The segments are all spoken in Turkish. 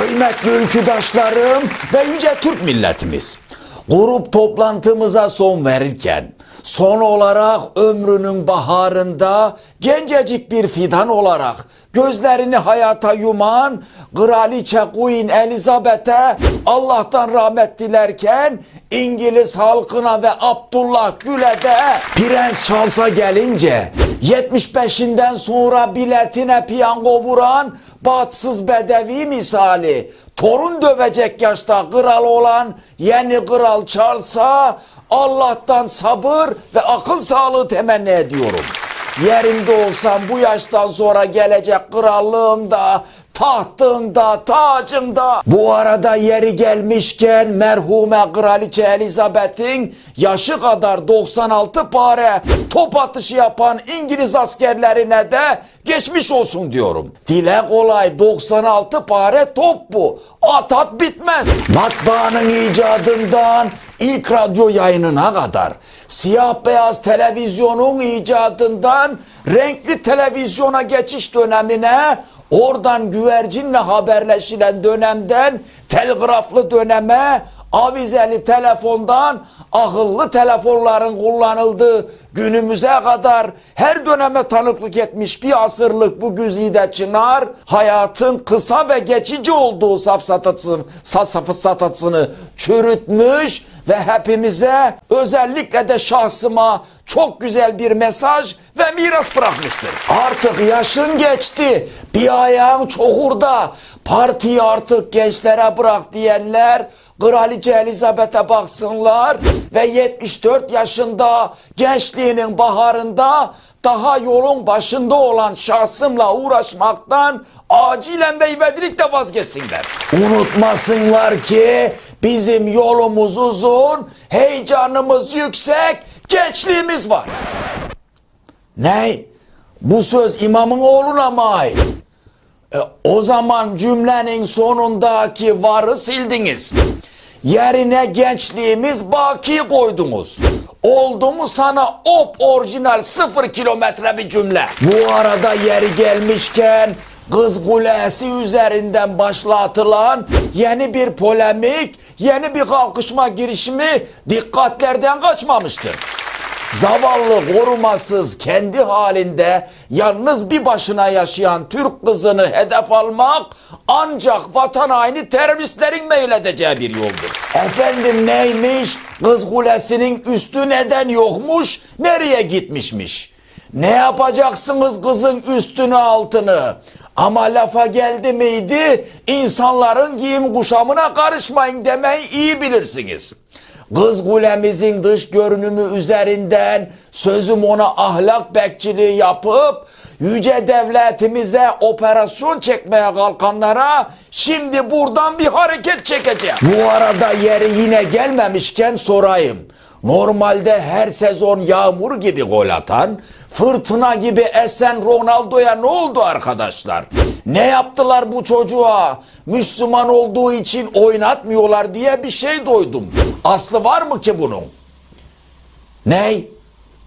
Kıymetli ülküdaşlarım ve yüce Türk milletimiz. Grup toplantımıza son verirken son olarak ömrünün baharında gencecik bir fidan olarak gözlerini hayata yuman Kraliçe Queen Elizabeth'e Allah'tan rahmet dilerken İngiliz halkına ve Abdullah Gül'e de Prens Charles'a gelince 75'inden sonra biletine piyango vuran bahtsız bedevi misali torun dövecek yaşta kral olan yeni kral Charles'a Allah'tan sabır ve akıl sağlığı temenni ediyorum. Yerinde olsam bu yaştan sonra gelecek krallığımda, tahtında, tacımda. Bu arada yeri gelmişken merhume kraliçe Elizabeth'in yaşı kadar 96 pare top atışı yapan İngiliz askerlerine de geçmiş olsun diyorum. Dile kolay 96 pare top bu. At at bitmez. Matbaanın icadından ilk radyo yayınına kadar siyah beyaz televizyonun icadından renkli televizyona geçiş dönemine oradan güvercinle haberleşilen dönemden telgraflı döneme avizeli telefondan akıllı telefonların kullanıldığı günümüze kadar her döneme tanıklık etmiş bir asırlık bu güzide çınar hayatın kısa ve geçici olduğu safsatasını, safsatasını çürütmüş ve hepimize özellikle de şahsıma çok güzel bir mesaj ve miras bırakmıştır. Artık yaşın geçti. Bir ayağın çukurda. Partiyi artık gençlere bırak diyenler Kraliçe Elizabeth'e baksınlar ve 74 yaşında gençliğinin baharında daha yolun başında olan şahsımla uğraşmaktan acilen ve ivedilikle vazgeçsinler. Unutmasınlar ki bizim yolumuz uzun, heyecanımız yüksek, gençliğimiz var. Ne? Bu söz imamın oğluna mı ait? E, o zaman cümlenin sonundaki varı sildiniz. Yerine gençliğimiz baki koydunuz. Oldu mu sana op orijinal sıfır kilometre bir cümle. Bu arada yeri gelmişken Kız Kulesi üzerinden başlatılan yeni bir polemik, yeni bir kalkışma girişimi dikkatlerden kaçmamıştır. Zavallı korumasız kendi halinde yalnız bir başına yaşayan Türk kızını hedef almak ancak vatan haini teröristlerin meyledeceği bir yoldur. Efendim neymiş? Kız kulesinin üstü neden yokmuş? Nereye gitmişmiş? Ne yapacaksınız kızın üstünü altını? Ama lafa geldi miydi insanların giyim kuşamına karışmayın demeyi iyi bilirsiniz. Kız kulemizin dış görünümü üzerinden sözüm ona ahlak bekçiliği yapıp yüce devletimize operasyon çekmeye kalkanlara şimdi buradan bir hareket çekeceğim. Bu arada yeri yine gelmemişken sorayım. Normalde her sezon yağmur gibi gol atan, fırtına gibi esen Ronaldo'ya ne oldu arkadaşlar? Ne yaptılar bu çocuğa? Müslüman olduğu için oynatmıyorlar diye bir şey duydum. Aslı var mı ki bunun? Ney?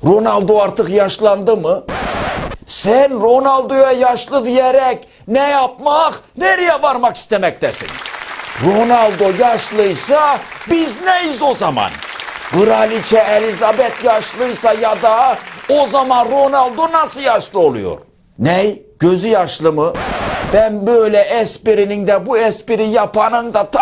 Ronaldo artık yaşlandı mı? Sen Ronaldo'ya yaşlı diyerek ne yapmak, nereye varmak istemektesin? Ronaldo yaşlıysa biz neyiz o zaman? Kraliçe Elizabeth yaşlıysa ya da o zaman Ronaldo nasıl yaşlı oluyor? Ney? Gözü yaşlı mı? Ben böyle esprinin de bu espri yapanın da ta